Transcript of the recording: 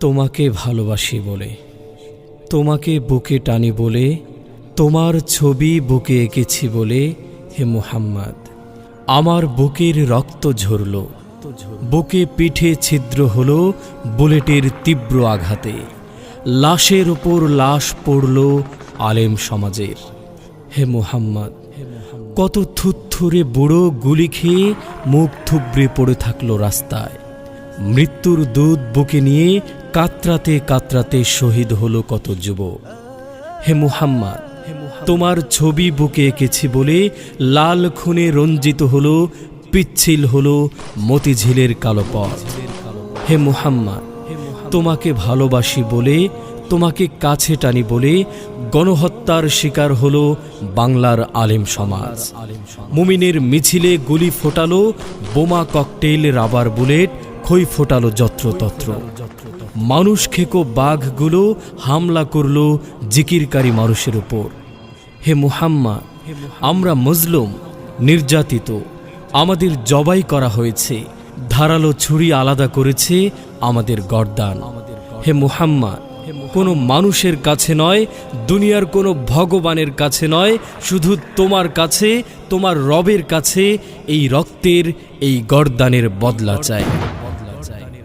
তোমাকে ভালোবাসি বলে, তোমাকে বুকে টানি বলে, তোমার ছবি বুকে এঁকেছি বলে, হে মুহাম্মদ, আমার বুকের রক্ত ঝরল, বুকে পিঠে ছিদ্র হল, বুলেটের তীব্র আঘাতে, লাশের ওপর লাশ পড়ল আলেম সমাজের। হে মুহাম্মদ, কত থুত্থুরে বুড়ো গুলি খেয়ে মুখ থুবড়ে পড়ে থাকল রাস্তায়, মৃত্যুর দুধ বুকে নিয়ে কাতরাতে কাতরাতে শহীদ হলো কত যুবক। হে মুহাম্মদ, তোমার ছবি বুকে এঁকেছি বলে লাল খুনে রঞ্জিত হলো, পিচ্ছিল হলো মতিঝিলের কালো পথ। হে মুহাম্মদ, তোমাকে ভালোবাসি বলে, তোমাকে কাছে টানি বলে গণহত্যার শিকার হলো বাংলার আলেম সমাজ। মুমিনের মিছিলে গুলি ফোটালো বোমা ককটেল রাবার বুলেট খই ফোটালো যত্রতত্র। মানুষ খেকো বাঘগুলো হামলা করল জিকিরকারী মানুষের উপর। হে মুহাম্মা আমরা মজলুম নির্যাতিত, আমাদের জবাই করা হয়েছে, ধারালো ছুরি আলাদা করেছে আমাদের গর্দান। হে মুহাম্মদ, কোনো মানুষের কাছে নয়, দুনিয়ার কোনো ভগবানের কাছে নয়, শুধু তোমার কাছে, তোমার রবের কাছে এই রক্তের, এই গর্দানের বদলা চাই।